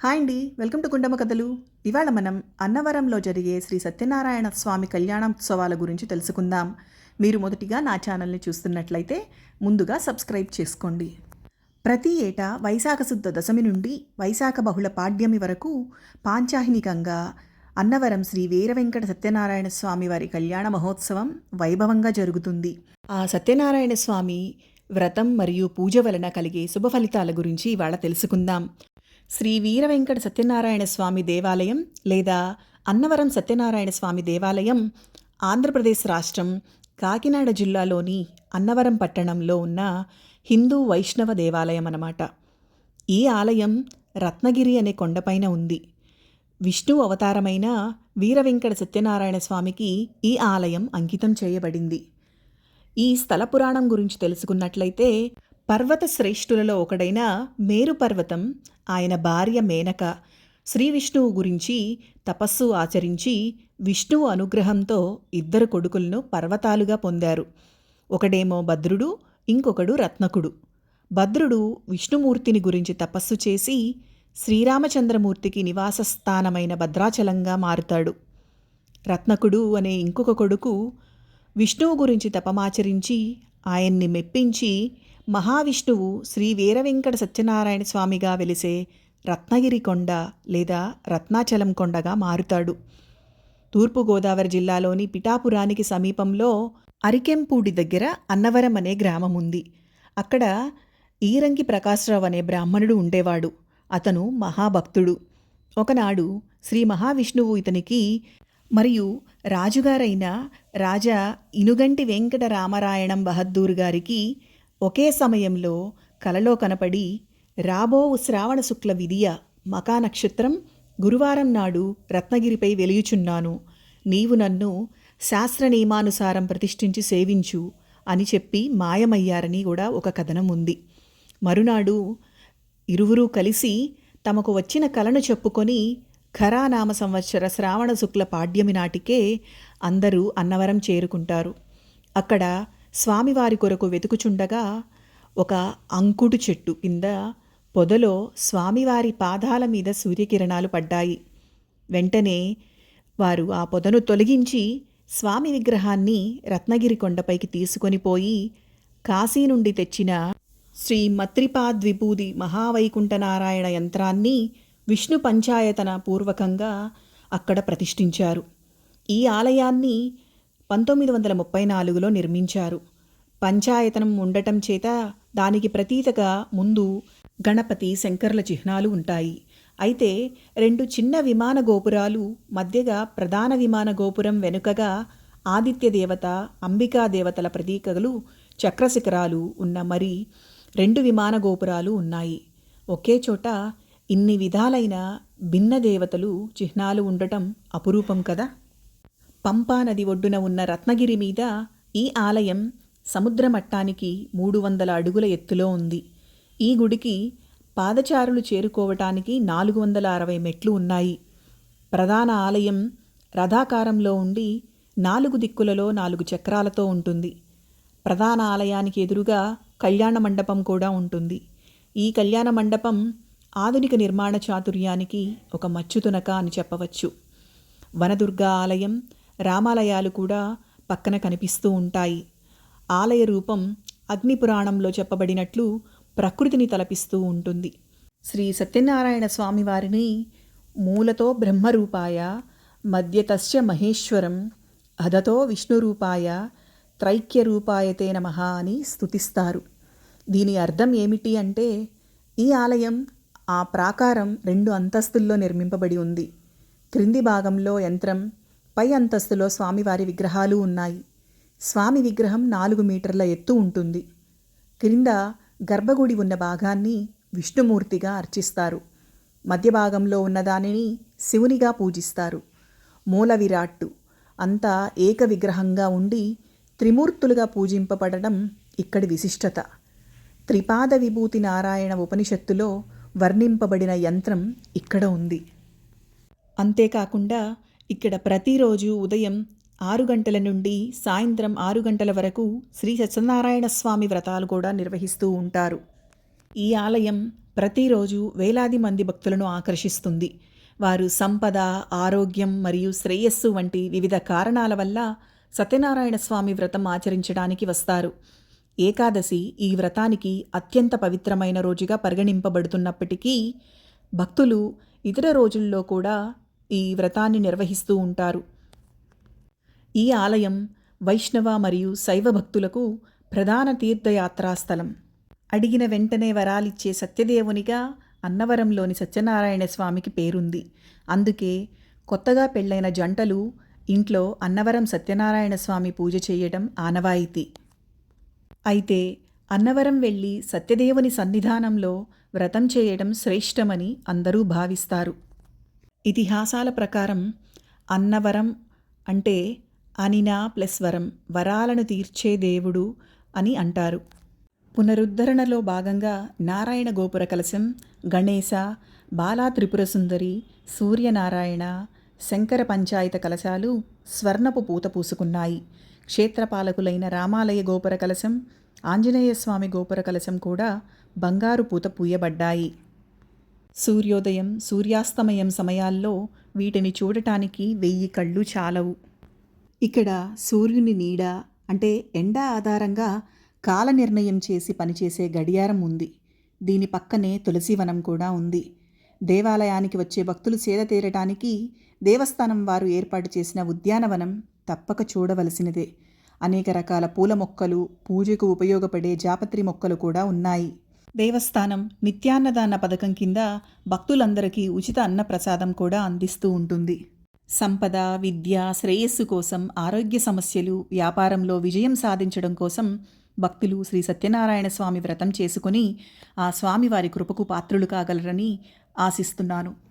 Hi అండి. Welcome to కుండమ కథలు. ఇవాళ మనం అన్నవరంలో జరిగే శ్రీ సత్యనారాయణ స్వామి కళ్యాణోత్సవాల గురించి తెలుసుకుందాం. మీరు మొదటిగా నా ఛానల్ని చూస్తున్నట్లయితే ముందుగా సబ్స్క్రైబ్ చేసుకోండి. ప్రతి ఏటా వైశాఖ శుద్ధ దశమి నుండి వైశాఖ బహుళ పాడ్యమి వరకు పాంచాహినికంగా అన్నవరం శ్రీ వీరవెంకట సత్యనారాయణ స్వామి వారి కళ్యాణ మహోత్సవం వైభవంగా జరుగుతుంది. ఆ సత్యనారాయణ స్వామి వ్రతం మరియు పూజ వలన కలిగే శుభ ఫలితాల గురించి ఇవాళ తెలుసుకుందాం. శ్రీ వీరవెంకట సత్యనారాయణ స్వామి దేవాలయం లేదా అన్నవరం సత్యనారాయణ స్వామి దేవాలయం ఆంధ్రప్రదేశ్ రాష్ట్రం కాకినాడ జిల్లాలోని అన్నవరం పట్టణంలో ఉన్న హిందూ వైష్ణవ దేవాలయం అన్నమాట. ఈ ఆలయం రత్నగిరి అనే కొండపైన ఉంది. విష్ణు అవతారమైన వీరవెంకట సత్యనారాయణ స్వామికి ఈ ఆలయం అంకితం చేయబడింది. ఈ స్థల పురాణం గురించి తెలుసుకున్నట్లయితే పర్వత శ్రేష్ఠులలో ఒకడైన మేరు పర్వతం ఆయన భార్య మేనక. శ్రీ విష్ణువు గురించి తపస్సు ఆచరించి విష్ణువు అనుగ్రహంతో ఇద్దరు కొడుకులను పర్వతాలుగా పొందారు. ఒకడేమో భద్రుడు ఇంకొకడు రత్నకుడు. భద్రుడు విష్ణుమూర్తిని గురించి తపస్సు చేసి శ్రీరామచంద్రమూర్తికి నివాస స్థానమైన భద్రాచలంగా మారుతాడు. రత్నకుడు అనే ఇంకొక కొడుకు విష్ణువు గురించి తపమాచరించి ఆయన్ని మెప్పించి మహావిష్ణువు శ్రీ వీరవెంకట సత్యనారాయణ స్వామిగా వెలిసే రత్నగిరి కొండ లేదా రత్నాచలం కొండగా మారుతాడు. తూర్పుగోదావరి జిల్లాలోని పిఠాపురానికి సమీపంలో అరికెంపూడి దగ్గర అన్నవరం అనే గ్రామం ఉంది. అక్కడ ఈరంగి ప్రకాశ్రావు అనే బ్రాహ్మణుడు ఉండేవాడు. అతను మహాభక్తుడు. ఒకనాడు శ్రీ మహావిష్ణువు ఇతనికి మరియు రాజుగారైన రాజా ఇనుగంటి వెంకట రామరాయణం బహద్దూర్ గారికి ఒకే సమయంలో కలలో కనపడి రాబోవు శ్రావణ శుక్ల విధియ మకా నక్షత్రం గురువారం నాడు రత్నగిరిపై వెలియుచున్నాను. నీవు నన్ను శాస్త్ర నియమానుసారం ప్రతిష్ఠించి సేవించు అని చెప్పి మాయమయ్యారని కూడా ఒక కథనం ఉంది. మరునాడు ఇరువురూ కలిసి తమకు వచ్చిన కలను చెప్పుకొని ఖరానామ సంవత్సర శ్రావణ శుక్ల పాడ్యమి నాటికే అందరూ అన్నవరం చేరుకుంటారు. అక్కడ స్వామివారి కొరకు వెతుకుచుండగా ఒక అంకుడు చెట్టు కింద పొదలో స్వామివారి పాదాల మీద సూర్యకిరణాలు పడ్డాయి. వెంటనే వారు ఆ పొదను తొలగించి స్వామి విగ్రహాన్ని రత్నగిరి కొండపైకి తీసుకొని పోయి కాశీ నుండి తెచ్చిన శ్రీ మత్రిపాద్విభూది మహావైకుంఠనారాయణ యంత్రాన్ని విష్ణు పంచాయతన పూర్వకంగా అక్కడ ప్రతిష్ఠించారు. ఈ ఆలయాన్ని పంతొమ్మిది వందల ముప్పై నాలుగులో నిర్మించారు. పంచాయతనం ఉండటం చేత దానికి ప్రతీతగా ముందు గణపతి శంకర్ల చిహ్నాలు ఉంటాయి. అయితే రెండు చిన్న విమాన గోపురాలు మధ్యగా ప్రధాన విమాన గోపురం వెనుకగా ఆదిత్య దేవత అంబికా దేవతల ప్రతీకలు చక్రశిఖరాలు ఉన్న మరి రెండు విమాన గోపురాలు ఉన్నాయి. ఒకే చోట ఇన్ని విధాలైన భిన్న దేవతలు చిహ్నాలు ఉండటం అపురూపం కదా? పంపా నది ఒడ్డున ఉన్న రత్నగిరి మీద ఈ ఆలయం సముద్రమట్టానికి మూడు వందల అడుగుల ఎత్తులో ఉంది. ఈ గుడికి పాదచారులు చేరుకోవటానికి నాలుగు వందల అరవై మెట్లు ఉన్నాయి. ప్రధాన ఆలయం రథాకారంలో ఉండి నాలుగు దిక్కులలో నాలుగు చక్రాలతో ఉంటుంది. ప్రధాన ఆలయానికి ఎదురుగా కళ్యాణ మండపం కూడా ఉంటుంది. ఈ కళ్యాణ మండపం ఆధునిక నిర్మాణ చాతుర్యానికి ఒక మచ్చుతునక అని చెప్పవచ్చు. వనదుర్గ ఆలయం రామాలయాలు కూడా పక్కన కనిపిస్తూ ఉంటాయి. ఆలయ రూపం అగ్నిపురాణంలో చెప్పబడినట్లు ప్రకృతిని తలపిస్తూ ఉంటుంది. శ్రీ సత్యనారాయణ స్వామి వారిని మూలతో బ్రహ్మరూపాయ మధ్యతశ్చ మహేశ్వరం అధతో విష్ణురూపాయ త్రైక్యరూపాయతే నమ అని స్తుతిస్తారు. దీని అర్థం ఏమిటి అంటే ఈ ఆలయం ఆ ప్రాకారం రెండు అంతస్తుల్లో నిర్మింపబడి ఉంది. క్రింది భాగంలో యంత్రం పై అంతస్తులో స్వామివారి విగ్రహాలు ఉన్నాయి. స్వామి విగ్రహం నాలుగు మీటర్ల ఎత్తు ఉంటుంది. క్రింద గర్భగుడి ఉన్న భాగాన్ని విష్ణుమూర్తిగా అర్చిస్తారు. మధ్య భాగంలో ఉన్నదానిని శివునిగా పూజిస్తారు. మూల విరాట్టు. అంతా ఏక విగ్రహంగా ఉండి త్రిమూర్తులుగా పూజింపబడడం ఇక్కడి విశిష్టత. త్రిపాద విభూతి నారాయణ ఉపనిషత్తులో వర్ణింపబడిన యంత్రం ఇక్కడ ఉంది. అంతేకాకుండా ఇక్కడ ప్రతిరోజు ఉదయం ఆరు గంటల నుండి సాయంత్రం ఆరు గంటల వరకు శ్రీ సత్యనారాయణ స్వామి వ్రతాలు కూడా నిర్వహిస్తూ ఉంటారు. ఈ ఆలయం ప్రతిరోజు వేలాది మంది భక్తులను ఆకర్షిస్తుంది. వారు సంపద ఆరోగ్యం మరియు శ్రేయస్సు వంటి వివిధ కారణాల వల్ల సత్యనారాయణ స్వామి వ్రతం ఆచరించడానికి వస్తారు. ఏకాదశి ఈ వ్రతానికి అత్యంత పవిత్రమైన రోజుగా పరిగణింపబడుతున్నప్పటికీ భక్తులు ఇతర రోజుల్లో కూడా ఈ వ్రతాన్ని నిర్వహిస్తూ ఉంటారు. ఈ ఆలయం వైష్ణవ మరియు శైవ భక్తులకు ప్రధాన తీర్థయాత్రా స్థలం. అడిగిన వెంటనే వరాలిచ్చే సత్యదేవునిగా అన్నవరంలోని సత్యనారాయణ స్వామికి పేరుంది. అందుకే కొత్తగా పెళ్ళైన జంటలు ఇంట్లో అన్నవరం సత్యనారాయణ స్వామి పూజ చేయడం ఆనవాయితీ. అయితే అన్నవరం వెళ్ళి సత్యదేవుని సన్నిధానంలో వ్రతం చేయడం శ్రేష్టమని అందరూ భావిస్తారు. ఇతిహాసాల ప్రకారం అన్నవరం అంటే అనినా ప్లస్ వరం వరాలను తీర్చే దేవుడు అని అంటారు. పునరుద్ధరణలో భాగంగా నారాయణ గోపుర కలశం గణేశ బాలా త్రిపుర సుందరి సూర్యనారాయణ శంకర పంచాయత కలశాలు స్వర్ణపు పూత పూసుకున్నాయి. క్షేత్రపాలకులైన రామాలయ గోపుర కలశం ఆంజనేయస్వామి గోపుర కలశం కూడా బంగారు పూత పూయబడ్డాయి. సూర్యోదయం సూర్యాస్తమయం సమయాల్లో వీటిని చూడటానికి వెయ్యి కళ్ళు చాలవు. ఇక్కడ సూర్యుని నీడ అంటే ఎండ ఆధారంగా కాల నిర్ణయం చేసి పనిచేసే గడియారం ఉంది. దీని పక్కనే తులసివనం కూడా ఉంది. దేవాలయానికి వచ్చే భక్తులు సేద తీరటానికి దేవస్థానం వారు ఏర్పాటు చేసిన ఉద్యానవనం తప్పక చూడవలసినదే. అనేక రకాల పూల మొక్కలు పూజకు ఉపయోగపడే జాపత్రి మొక్కలు కూడా ఉన్నాయి. దేవస్థానం నిత్యాన్నదాన పథకం కింద భక్తులందరికీ ఉచిత అన్నప్రసాదం కూడా అందిస్తూ ఉంటుంది. సంపద విద్య శ్రేయస్సు కోసం ఆరోగ్య సమస్యలు వ్యాపారంలో విజయం సాధించడం కోసం భక్తులు శ్రీ సత్యనారాయణ స్వామి వ్రతం చేసుకుని ఆ స్వామి వారి కృపకు పాత్రులు కాగలరని ఆశిస్తున్నాను.